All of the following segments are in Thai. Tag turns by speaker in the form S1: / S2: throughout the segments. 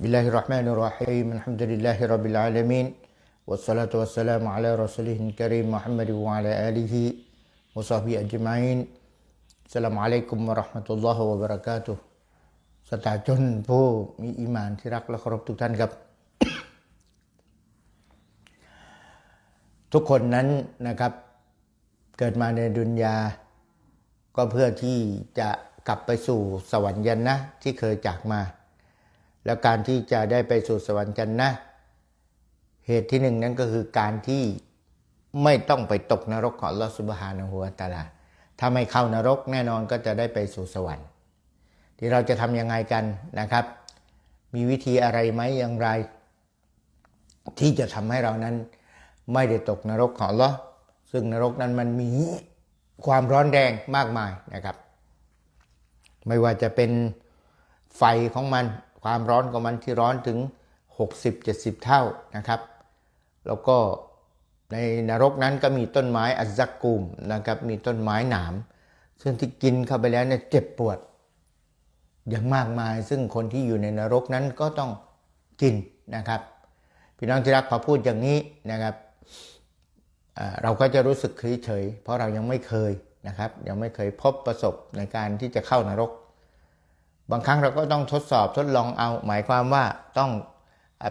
S1: بسم الله الرحمن الرحيم الحمد لله رب العالمين والصلاة والسلام على رسوله الكريم محمد وعلى آله وصحبه أجمعين السلام عليكم ورحمة الله وبركاته สตาชนผู้มีอีหมานที่รักและเคารพทุกท่านครับ ทุกคนนั้นนะครับเกิดมาในดุนยา ก็เพื่อที่จะกลับไปสู่สวรรค์ยันนะที่เคยจากมา แล้วการที่จะได้ไปสู่สวรรค์ยันนะ เหตุที่หนึ่งนั้นก็คือการที่ไม่ต้องไปตกนรกของลอสุบฮานะฮูวตะอาลาถ้าไม่เข้านรกแน่นอนก็จะได้ไปสู่สวรรค์ ที่เราจะทำยังไงกันนะครับ มีวิธีอะไรไหมอย่างไร ที่จะทำให้เรานั้น ไม่ได้ตกนรกของลอซึ่งนรกนั้นมันมีความร้อนแรงมากมายนะครับ ไม่ว่าจะเป็นไฟของมัน ความร้อนของมันที่ร้อนถึง 60-70 เท่านะครับ แล้วก็ในนรกนั้นก็มีต้นไม้อัซักกุมนะครับ มีต้นไม้หนาม ซึ่งที่กินเข้าไปแล้วเนี่ยเจ็บปวดอย่างมากมาย ซึ่งคนที่อยู่ในนรกนั้นก็ต้องกินนะครับพี่น้องที่รักพอพูดอย่างนี้นะครับเราก็จะรู้สึกเฉยๆเพราะเรายังไม่เคยนะครับ ยังไม่เคยพบประสบในการที่จะเข้านรก บางครั้งเราก็ต้องทดสอบทดลองเอา หมายความว่าต้อง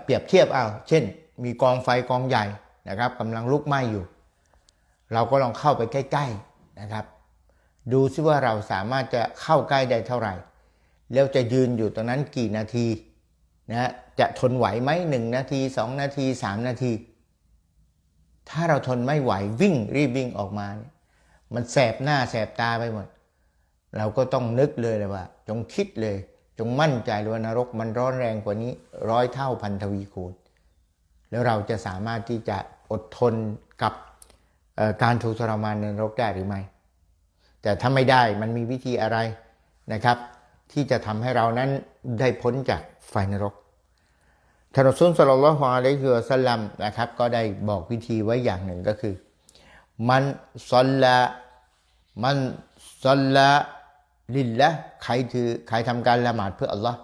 S1: เปรียบเทียบเอา เช่น มีกองไฟกองใหญ่นะครับกำลังลุกไหม้อยู่ เราก็ลองเข้าไปใกล้ ๆนะครับ ดูซิว่าเราสามารถจะเข้าใกล้ได้เท่าไหร่ แล้วจะยืนอยู่ตรงนั้นกี่นาทีนะจะทนไหวไหมหนึ่งนาทีสองนาทีสามนาที ถ้าเราทนไม่ไหววิ่งรีบวิ่งออกมาเนี่ยมันแสบหน้าแสบตาไปหมด เราก็ต้องนึกเลยเลยว่า จงคิดเลย จงมั่นใจเลยว่านรกมันร้อนแรงกว่านี้ร้อยเท่าพันทวีคูณ แล้วเราจะสามารถที่จะอดทนกับการถูกทรมานในนรกได้หรือไม่ แต่ถ้าไม่ได้มันมีวิธีอะไรนะครับ ที่จะทำให้เรานั้นได้พ้นจากไฟนรกท่านอัสุลสลลัลฮุอะลัยฮิวะสัลลัมนะครับ ก็ได้บอกวิธีไว้อย่างหนึ่งก็คือ มันซอลละมันซอลละ ลิลละใครถือใครทำการละหมาดเพื่ออัลลอฮ์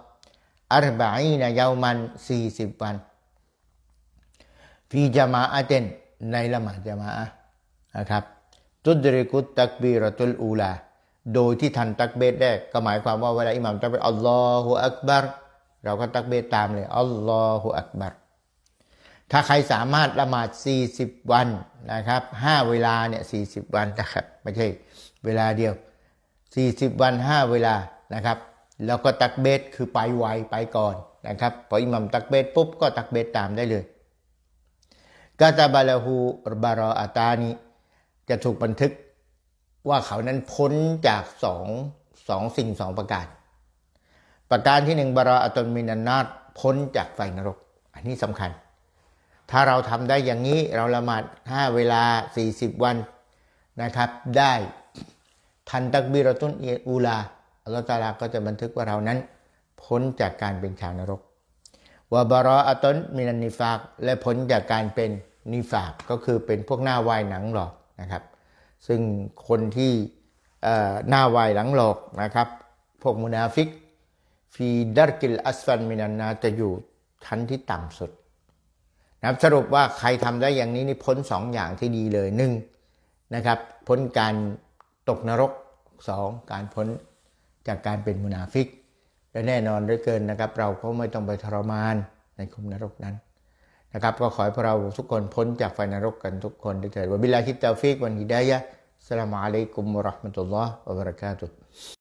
S1: อัรบะอีนะยาวมันสี่สิบวันฟีจามาอะเตนในละหมาดจามาอะนะครับตุดริกุตตักบีรตุลอูลา โดยที่ทันตักเบตแรกก็หมายความว่าเวลาอิหมัมตักเบตอัลลอฮฺอักบารเราก็ตักเบตตามเลยอัลลอฮฺอักบารถ้าใครสามารถละหมาด 40 วันนะครับ 5 เวลาเนี่ย 40 วันนะครับ ไม่ใช่เวลาเดียว 40 วัน 5 เวลานะครับ แล้วก็ตักเบตคือไปไวไปก่อนนะครับพออิหมัมตักเบตปุ๊บก็ตักเบตตามได้เลยกาตาบาลาหูบารออาตานีจะถูกบันทึกว่าเขานั้นพ้นจากสองสองสิ่งสองประการ ประการที่หนึ่งบารออัตนมินานาตพ้นจากไฟนรก อันนี้สำคัญ ถ้าเราทำได้อย่างนี้เราละหมาดห้าเวลา 40 วันนะครับ ได้ ทันตักบิรตุนเอูลาอัลลอฮฺตาลาก็จะบันทึกว่าเรานั้น พ้นจากการเป็นชาวนรกวาบารออัตนมินันนิฟาก และพ้นจากการเป็นนิฟากก็คือเป็นพวกหน้าวายหนังหลอกนะครับ ซึ่งคนที่หน้าวายหลังหลอกนะครับ พวกมุนาฟิกฟีดารกิลอัสฟันมินันนาจะอยู่ชั้นที่ต่ำสุดนะครับสรุปว่าใครทำได้อย่างนี้นี่พ้นสองอย่างที่ดีเลยหนึ่งนะครับ พ้นการ ตกนรกสองการพ้นจากการเป็นมุนาฟิก และแน่นอนด้วยเกินนะครับ เราก็ไม่ต้องไปทรมานในคุมนรกนั้นนะครับก็ขอให้พวกเราทุกคนพ้นจากไฟนรกกันทุกคนด้วยเถิดวะบิลลาฮิตตาฟิกวันฮิดายะสลามอะลัยกุมวะราะห์มะตุลลอฮ์วะบะเราะกาตุฮ์